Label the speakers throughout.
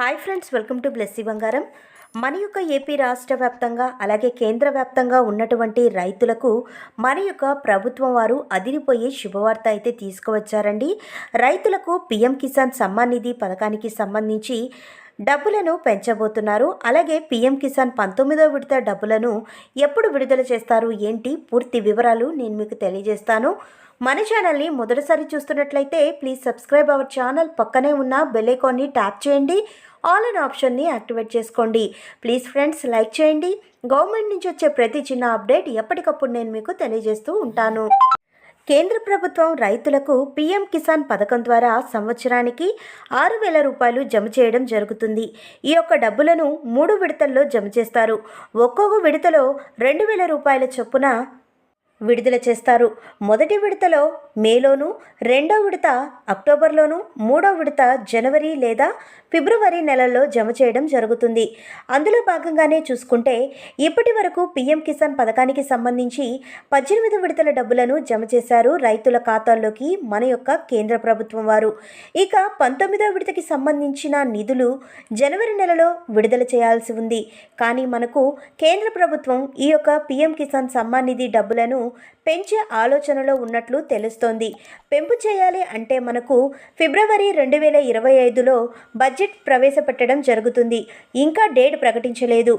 Speaker 1: Hi friends welcome to Blessy Bangaram. మన యొక్క AP రాష్ట్ర వ్యాప్తంగా అలాగే కేంద్ర వ్యాప్తంగా ఉన్నటువంటి రైతులకు మన యొక్క ప్రభుత్వం వారు అదిరిపోయే శుభవార్త అయితే తీసుకువచ్చారండి. రైతులకు పిఎం కిసాన్ సమ్మాన్ నిధి పథకానికి సంబంధించి డబ్బులను పెంచబోతున్నారు. అలాగే పీఎం కిసాన్ పంతొమ్మిదో విడత డబ్బులను ఎప్పుడు విడుదల చేస్తారు? ఏంటి? పూర్తి వివరాలు నేను మీకు తెలియజేస్తాను. మన ఛానల్ని మొదటిసారి చూస్తున్నట్లయితే ప్లీజ్ సబ్స్క్రైబ్ అవర్ ఛానల్ పక్కనే ఉన్న బెల్ ఐకాన్ని ట్యాప్ చేయండి. ఆల్ ఇన్ ఆప్షన్ని యాక్టివేట్ చేసుకోండి. ప్లీజ్ ఫ్రెండ్స్ లైక్ చేయండి. గవర్నమెంట్ నుంచి వచ్చే ప్రతి చిన్న అప్డేట్ ఎప్పటికప్పుడు నేను మీకు తెలియజేస్తూ ఉంటాను. కేంద్ర ప్రభుత్వం రైతులకు పీఎం కిసాన్ పథకం ద్వారా సంవత్సరానికి ఆరు వేల రూపాయలు జమ చేయడం జరుగుతుంది. ఈ యొక్క డబ్బులను మూడు విడతల్లో జమ చేస్తారు. ఒక్కొక్క విడతలో రెండు వేల రూపాయల చొప్పున విడుదల చేస్తారు. మొదటి విడతలో మేలోను రెండో విడత అక్టోబర్లోను మూడో విడత జనవరి లేదా ఫిబ్రవరి నెలల్లో జమ చేయడం జరుగుతుంది. అందులో భాగంగానే చూసుకుంటే ఇప్పటి వరకు పీఎం కిసాన్ పథకానికి సంబంధించి పద్దెనిమిది విడతల డబ్బులను జమ చేశారు రైతుల ఖాతాల్లోకి మన యొక్క కేంద్ర ప్రభుత్వం వారు. ఇక పంతొమ్మిదో విడతకి సంబంధించిన నిధులు జనవరి నెలలో విడుదల చేయాల్సి ఉంది. కానీ మనకు కేంద్ర ప్రభుత్వం ఈ యొక్క పీఎం కిసాన్ సమ్మాన్ నిధి డబ్బులను పెంచే ఆలోచనలో ఉన్నట్లు తెలుస్తోంది. పెంపు చేయాలి అంటే మనకు ఫిబ్రవరి రెండు వేల ఇరవై ఐదులో బడ్జెట్ ప్రవేశపెట్టడం జరుగుతుంది. ఇంకా డేట్ ప్రకటించలేదు.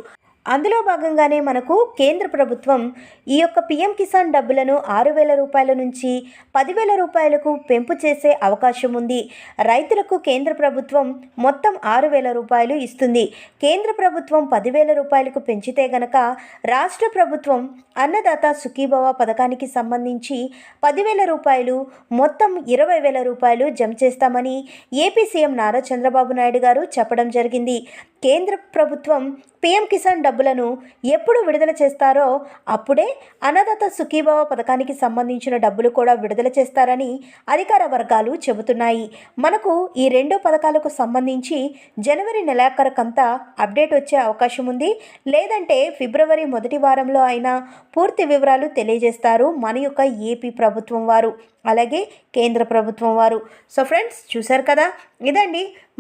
Speaker 1: అందులో భాగంగానే మనకు కేంద్ర ప్రభుత్వం ఈ యొక్క పిఎం కిసాన్ డబ్బులను ఆరు వేల రూపాయల నుంచి పదివేల రూపాయలకు పెంపు చేసే అవకాశం ఉంది. రైతులకు కేంద్ర ప్రభుత్వం మొత్తం ఆరు వేల రూపాయలు ఇస్తుంది. కేంద్ర ప్రభుత్వం పదివేల రూపాయలకు పెంచితే గనక రాష్ట్ర ప్రభుత్వం అన్నదాత సుఖీభవ పథకానికి సంబంధించి పదివేల రూపాయలు మొత్తం ఇరవై వేల రూపాయలు జమ చేస్తామని ఏపీ సీఎం నారా చంద్రబాబు నాయుడు గారు చెప్పడం జరిగింది. కేంద్ర ప్రభుత్వం పీఎం కిసాన్ డబ్బులను ఎప్పుడు విడుదల చేస్తారో అప్పుడే అన్నదాత సుఖీభావ పథకానికి సంబంధించిన డబ్బులు కూడా విడుదల చేస్తారని అధికార వర్గాలు చెబుతున్నాయి. మనకు ఈ రెండు పథకాలకు సంబంధించి జనవరి నెలాఖరుకంతా అప్డేట్ వచ్చే అవకాశం ఉంది. లేదంటే ఫిబ్రవరి మొదటి వారంలో అయినా పూర్తి వివరాలు తెలియజేస్తారు మన యొక్క ఏపీ ప్రభుత్వం వారు. అలాగే కేంద్ర ప్రభుత్వం వారు. సో ఫ్రెండ్స్ చూశారు కదా? ఇదండి